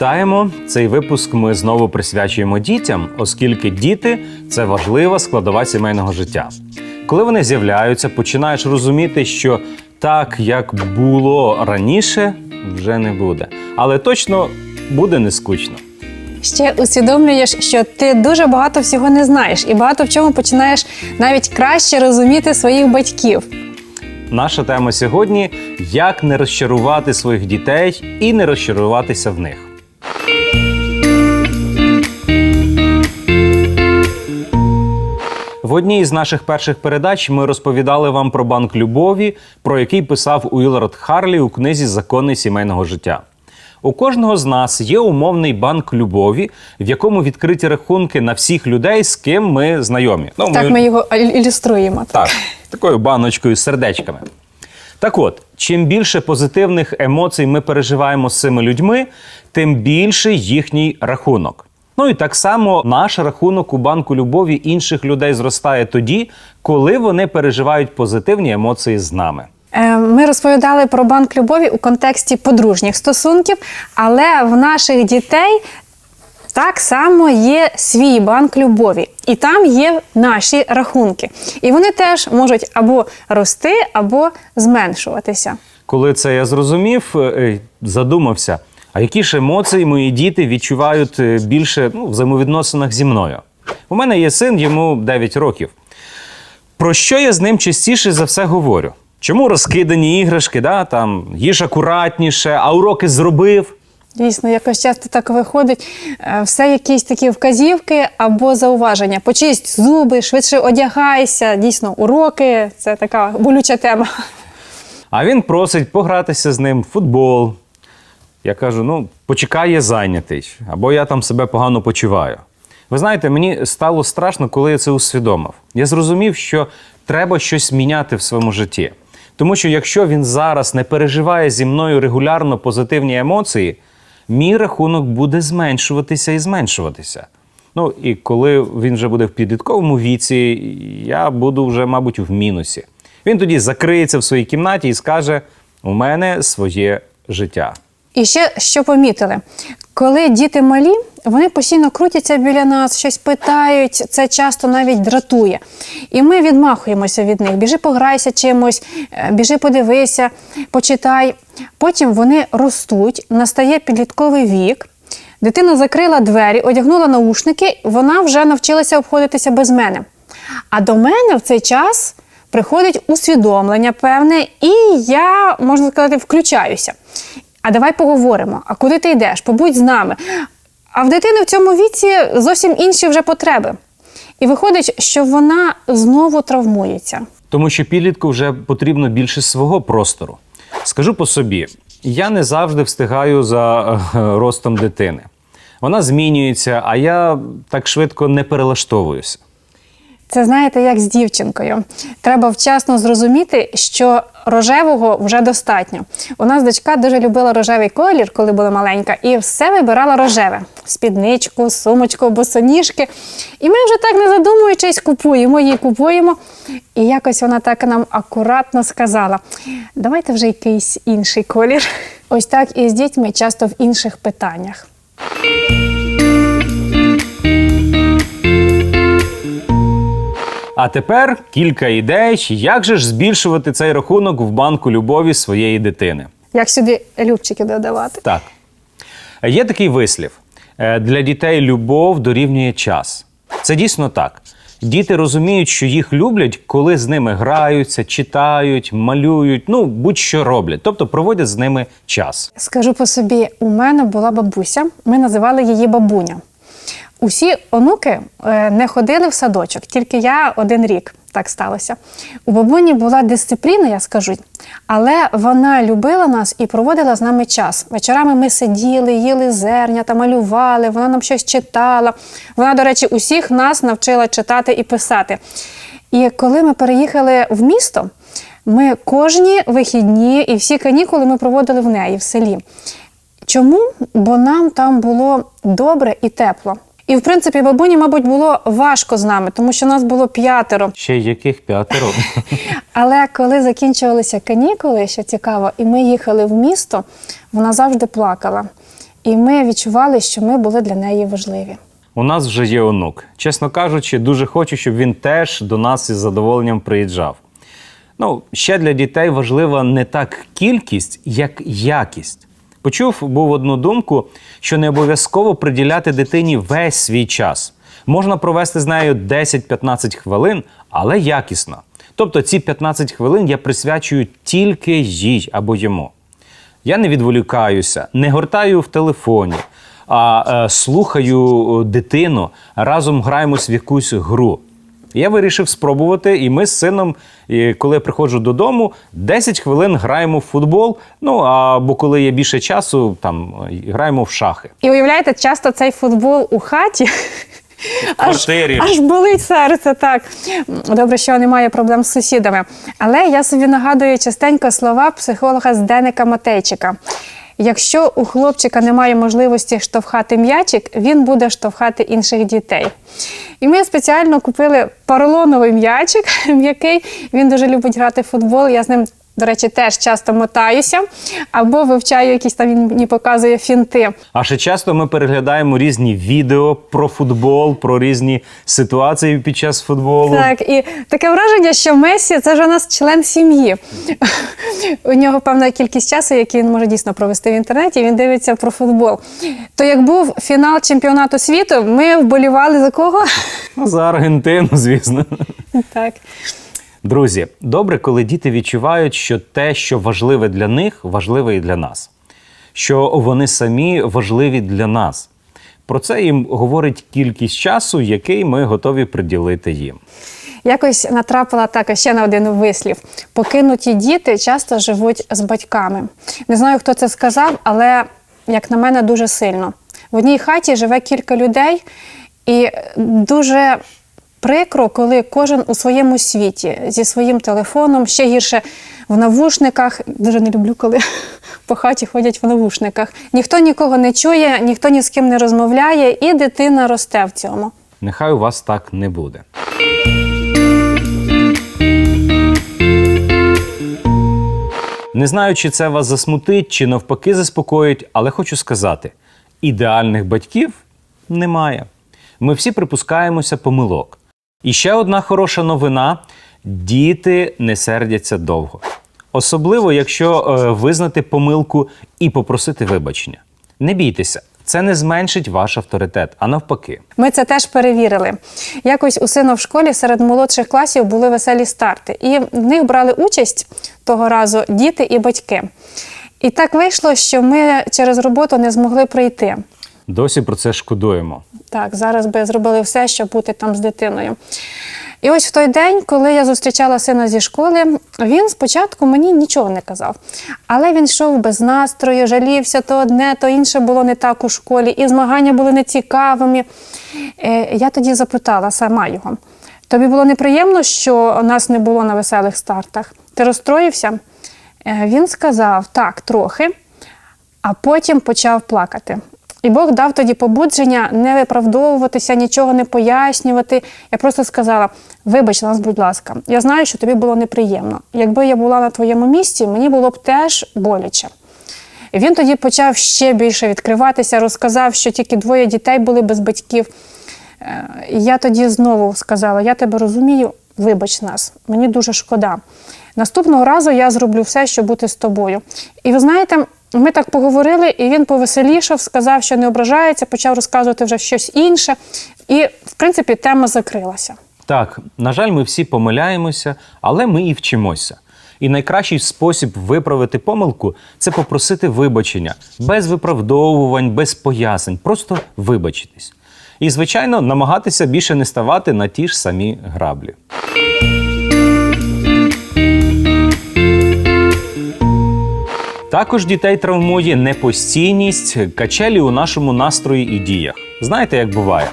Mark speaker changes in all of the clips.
Speaker 1: Вітаємо! Цей випуск ми знову присвячуємо дітям, оскільки діти це важлива складова сімейного життя. Коли вони з'являються, починаєш розуміти, що так, як було раніше, вже не буде. Але точно буде не скучно.
Speaker 2: Ще усвідомлюєш, що ти дуже багато всього не знаєш, і багато в чому починаєш навіть краще розуміти своїх батьків.
Speaker 1: Наша тема сьогодні як не розчарувати своїх дітей і не розчаруватися в них. В одній із наших перших передач ми розповідали вам про банк любові, про який писав Уілард Харлі у книзі Закони сімейного життя. У кожного з нас є умовний банк любові, в якому відкриті рахунки на всіх людей, з ким ми знайомі. Ну,
Speaker 2: Так ми його ілю- ілюструємо.
Speaker 1: так, такою баночкою з сердечками. Так от, чим більше позитивних емоцій ми переживаємо з цими людьми, тим більше їхній рахунок. Ну і так само наш рахунок у банку любові інших людей зростає тоді, коли вони переживають позитивні емоції з нами.
Speaker 2: Е, Ми розповідали про банк любові у контексті подружніх стосунків, але в наших дітей так само є свій банк любові, і там є наші рахунки. І вони теж можуть або рости, або зменшуватися.
Speaker 1: Коли це я зрозумів, е, задумався, а які ж емоції мої діти відчувають е, більше ну, в взаємовідносинах зі мною? У мене є син, йому 9 років. Про що я з ним частіше за все говорю? Чому розкидані іграшки, да, там, їж акуратніше, а уроки зробив?
Speaker 2: Дійсно, якось часто так виходить. е, Все якісь такі вказівки або зауваження. Почисть зуби, швидше одягайся. Дійсно, уроки це така болюча тема.
Speaker 1: А він просить погратися з ним в футбол. Я кажу: ну, почекай, я зайнятий, або я там себе погано почуваю. Ви знаєте, мені стало страшно, коли я це усвідомив. Я зрозумів, що треба щось міняти в своєму житті. Тому що якщо він зараз не переживає зі мною регулярно позитивні емоції, мій рахунок буде зменшуватися і зменшуватися. Ну і коли він вже буде в підлітковому віці, я буду вже, мабуть, в мінусі. Він тоді закриється в своїй кімнаті і скаже: у мене своє життя.
Speaker 2: І ще що помітили, коли діти малі, вони постійно крутяться біля нас, щось питають, це часто навіть дратує. І ми відмахуємося від них. Біжи пограйся чимось, е, біжи подивися, почитай. Потім вони ростуть, настає підлітковий вік. Дитина закрила двері, одягнула наушники, вона вже навчилася обходитися без мене. А до мене в цей час приходить усвідомлення певне, і я, можна сказати, включаюся. А давай поговоримо. А куди ти йдеш? Побудь з нами. А в дитини в цьому віці зовсім інші вже потреби. І виходить, що вона знову травмується.
Speaker 1: Тому що підлітку вже потрібно більше свого простору. Скажу по собі, я не завжди встигаю за е, ростом дитини. Вона змінюється, а я так швидко не перелаштовуюся.
Speaker 2: Це знаєте, як з дівчинкою. Треба вчасно зрозуміти, що рожевого вже достатньо. У нас дочка дуже любила рожевий колір, коли була маленька, і все вибирала рожеве: спідничку, сумочку, босоніжки. І ми вже так не задумуючись, купуємо її, купуємо. І якось вона так нам акуратно сказала: давайте вже якийсь інший колір. Ось так і з дітьми часто в інших питаннях.
Speaker 1: А тепер кілька ідей, як же ж збільшувати цей рахунок в банку любові своєї дитини.
Speaker 2: Як сюди любчики додавати?
Speaker 1: Так. Є такий вислів: Е, для дітей любов дорівнює час. Це дійсно так. Діти розуміють, що їх люблять, коли з ними граються, читають, малюють, ну будь-що роблять, тобто проводять з ними час.
Speaker 2: Скажу по собі, у мене була бабуся, ми називали її бабуня. Усі онуки е, не ходили в садочок, тільки я один рік так сталося. У бабуні була дисципліна, я скажу, але вона любила нас і проводила з нами час. Вечорами ми сиділи, їли зерня та малювали, вона нам щось читала. Вона, до речі, усіх нас навчила читати і писати. І коли ми переїхали в місто, ми кожні вихідні і всі канікули ми проводили в неї в селі. Чому? Бо нам там було добре і тепло. І в принципі, бабуні, мабуть, було важко з нами, тому що нас було п'ятеро.
Speaker 1: Ще яких п'ятеро?
Speaker 2: Але коли закінчувалися канікули, що цікаво, і ми їхали в місто, вона завжди плакала. І ми відчували, що ми були для неї важливі.
Speaker 1: У нас вже є онук. Чесно кажучи, дуже хочу, щоб він теж до нас із задоволенням приїжджав. Ну, ще для дітей важлива не так кількість, як якість. Почув був одну думку, що не обов'язково приділяти дитині весь свій час. Можна провести з нею 10-15 хвилин, але якісно. Тобто ці 15 хвилин я присвячую тільки їй або йому. Я не відволікаюся, не гортаю в телефоні, а е, слухаю е, дитину, разом граємось в якусь гру. Я вирішив спробувати, і ми з сином, коли я приходжу додому, 10 хвилин граємо в футбол. Ну або коли є більше часу, там е, граємо в шахи.
Speaker 2: І уявляєте, часто цей футбол у хаті. Аж,
Speaker 1: квартирі.
Speaker 2: аж болить серце, так. Добре, що немає проблем з сусідами. Але я собі нагадую частенько слова психолога Зденика Матейчика. Якщо у хлопчика немає можливості штовхати м'ячик, він буде штовхати інших дітей. І ми спеціально купили поролоновий м'ячик, м'який. Він дуже любить грати в футбол. Я з ним, до речі, теж часто мотаюся або вивчаю якісь там він мені показує фінти.
Speaker 1: А ще часто ми переглядаємо різні відео про футбол, про різні ситуації під час футболу.
Speaker 2: Так, і таке враження, що Месі це ж у нас член сім'ї. У нього певна кількість часу, який він може дійсно провести в інтернеті. Він дивиться про футбол. То як був фінал чемпіонату світу, ми вболівали за кого?
Speaker 1: Ну, За Аргентину, звісно.
Speaker 2: Так.
Speaker 1: Друзі, добре, коли діти відчувають, що те, що важливе для них, важливе і для нас, що вони самі важливі для нас. Про це їм говорить кількість часу, який ми готові приділити їм.
Speaker 2: Якось натрапила також ще на один вислів. Покинуті діти часто живуть з батьками. Не знаю, хто це сказав, але як на мене, дуже сильно. В одній хаті живе кілька людей, і дуже прикро, коли кожен у своєму світі зі своїм телефоном, ще гірше в навушниках. Дуже не люблю, коли по хаті ходять в навушниках. Ніхто нікого не чує, ніхто ні з ким не розмовляє, і дитина росте в цьому.
Speaker 1: Нехай у вас так не буде. Не знаю, чи це вас засмутить, чи навпаки заспокоїть, але хочу сказати: ідеальних батьків немає. Ми всі припускаємося помилок. І ще одна хороша новина: діти не сердяться довго. Особливо, якщо е, визнати помилку і попросити вибачення. Не бійтеся, це не зменшить ваш авторитет, а навпаки.
Speaker 2: Ми це теж перевірили. Якось у сина в школі серед молодших класів були веселі старти, і в них брали участь того разу діти і батьки. І так вийшло, що ми через роботу не змогли прийти.
Speaker 1: Досі про це шкодуємо.
Speaker 2: Так, зараз би зробили все, щоб бути там з дитиною. І ось в той день, коли я зустрічала сина зі школи, він спочатку мені нічого не казав. Але він йшов без настрою, жалівся то одне, то інше було не так у школі, і змагання були нецікавими. Е, Я тоді запитала сама його: тобі було неприємно, що нас не було на веселих стартах? Ти розстроївся? Е, Він сказав так, трохи, а потім почав плакати. І Бог дав тоді побудження не виправдовуватися, нічого не пояснювати. Я просто сказала: вибач нас, будь ласка, я знаю, що тобі було неприємно. Якби я була на твоєму місці, мені було б теж боляче. І він тоді почав ще більше відкриватися, розказав, що тільки двоє дітей були без батьків. Е, і Я тоді знову сказала: я тебе розумію, вибач нас, мені дуже шкода. Наступного разу я зроблю все, щоб бути з тобою. І ви знаєте, ми так поговорили, і він повеселішав, сказав, що не ображається, почав розказувати вже щось інше. І, в принципі, тема закрилася.
Speaker 1: Так, на жаль, ми всі помиляємося, але ми і вчимося. І найкращий спосіб виправити помилку це попросити вибачення без виправдовувань, без пояснень, просто вибачитись. І, звичайно, намагатися більше не ставати на ті ж самі граблі. Також дітей травмує непостійність, качелі у нашому настрої і діях. Знаєте, як буває?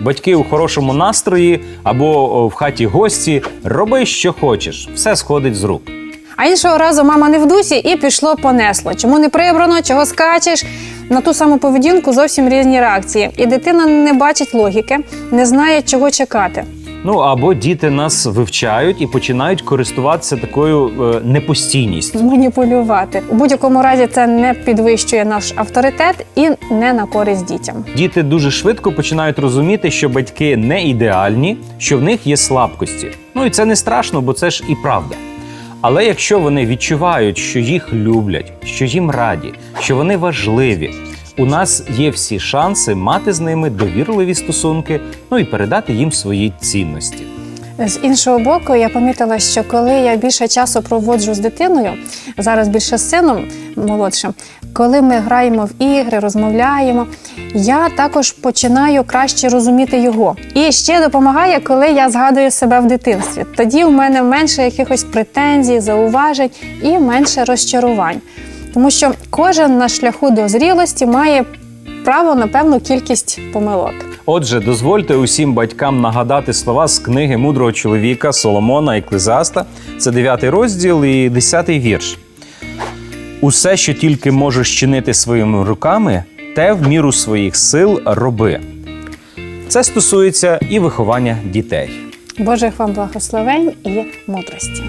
Speaker 1: Батьки у хорошому настрої або в хаті гості роби, що хочеш, все сходить з рук.
Speaker 2: А іншого разу мама не в дусі і пішло понесло. Чому не прибрано, чого скачеш? на ту саму поведінку зовсім різні реакції. І дитина не бачить логіки, не знає, чого чекати.
Speaker 1: Ну або діти нас вивчають і починають користуватися такою е, непостійністю.
Speaker 2: Маніпулювати у будь-якому разі це не підвищує наш авторитет і не на користь дітям.
Speaker 1: Діти дуже швидко починають розуміти, що батьки не ідеальні, що в них є слабкості. Ну і це не страшно, бо це ж і правда. Але якщо вони відчувають, що їх люблять, що їм раді, що вони важливі, у нас є всі шанси мати з ними довірливі стосунки, ну і передати їм свої цінності.
Speaker 2: З іншого боку, я помітила, що коли я більше часу проводжу з дитиною, зараз більше з сином молодшим, коли ми граємо в ігри, розмовляємо, я також починаю краще розуміти його. І ще допомагає, коли я згадую себе в дитинстві. Тоді у мене менше якихось претензій, зауважень і менше розчарувань. Тому що кожен на шляху до зрілості має право на певну кількість помилок.
Speaker 1: Отже, дозвольте усім батькам нагадати слова з книги мудрого чоловіка Соломона Еклезаста. Це 9 розділ і 10 вірш. Усе, що тільки можеш чинити своїми руками, те в міру своїх сил роби. Це стосується і виховання дітей.
Speaker 2: Божих вам благословень і мудрості.